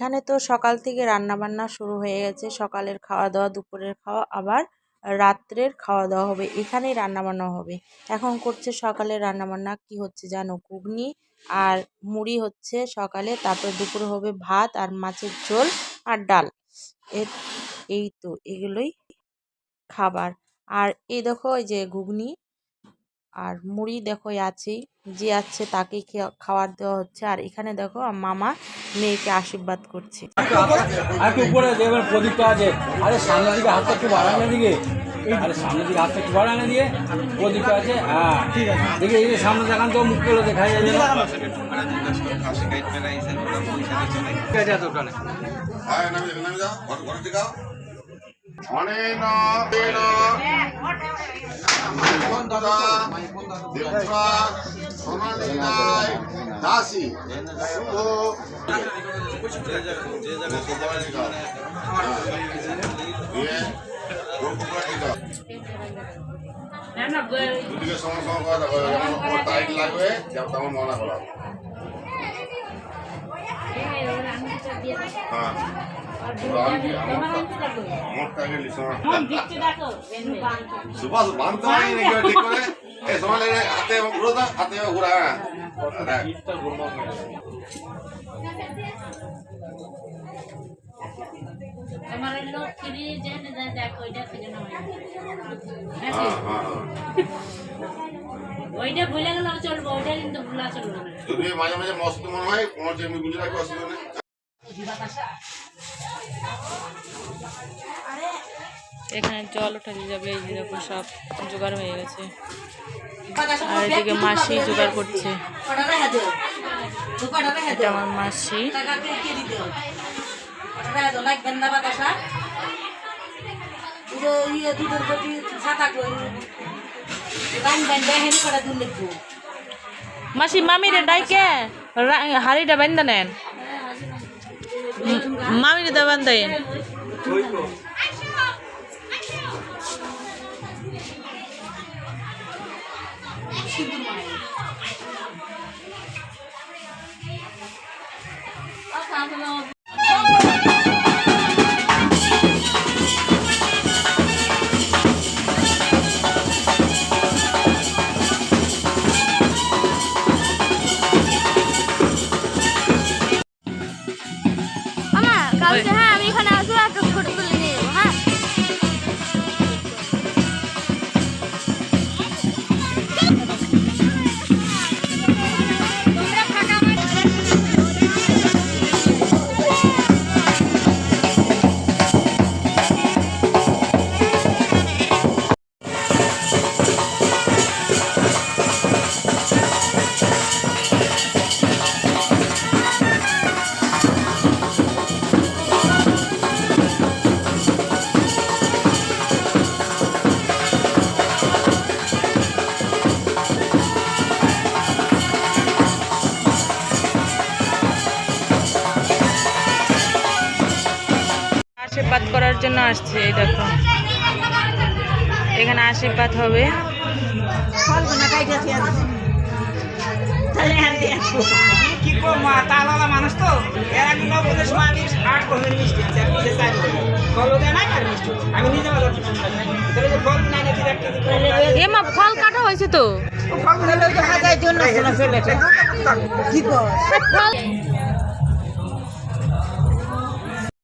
এখানে তো সকাল থেকে রান্না বান্না শুরু হয়ে গেছে। সকালের খাওয়া দাওয়া দুপুরের খাওয়া, আবার রাত্রের খাওয়া দাওয়া হবে। এখানেই রান্না বান্না হবে। এখন করছে সকালের রান্না বান্না কি হচ্ছে জানো? ঘুগনি আর মুড়ি হচ্ছে সকালে। তারপর দুপুরে হবে ভাত আর মাছের ঝোল আর ডাল। এই তো এগুলোই খাবার। আর এই দেখো, এই যে ঘুগনি আর মুড়ি দেখো এই আছেই যে আছে তাকেই খেয়া- খাবার দেওয়া হচ্ছে। আর এখানে দেখো মামা মেয়েকে আশীর্বাদ করছে। আর আছে। সামনের দিকে হাতটা একটু বাড়ানো দিকে আরে সামনের দিকে হাতটা একটু বাড়ানো দিয়ে প্রদীপটা আছে হ্যাঁ। ঠিক আছে দেখি এই যে সামনে দেখান তো মুখ করে দেখা যায় যেন। ঠিক আছে অনেন দাসী শুভ টাইট লাগবে তেমন মনে করা হ্যাঁ সুভাষ বানতে পারি নাকি ঠিক করে? এই সময় লাগে হাতে ঘুরো তো হাতে ঘুরা হ্যাঁ। আমার লোক ফিরে যেন যায় দেখ ওইটা না হ্যাঁ হ্যাঁ ওইটা ভুলে গেলে চলবো ওইটা কিন্তু ভুলা চলবে না। যদি মাঝে মাঝে মস্ত মনে হয় কোনো যে এমনি বুঝে রাখবে অসুবিধা নেই। এখানে জল উঠাতে যাবে, এই দেখো সব জোগাড় হয়ে গেছে। আর এদিকে মাসি জোগাড় করছে। আমার মাসি। মাসি, মামিরে ডাইকে হাড়িটা বান্ধা নেন। মামিরে দা বান্ধাইন। মামা কালকে হ্যাঁ আমি আশীর্বাদ করার জন্য আসছে এই দেখো। এখানে আশীর্বাদ হবে। কি মানুষ তো। এরা সময় আমি আট মিষ্টি ফল আমি নিজে কাটা হয়েছে তো। ফল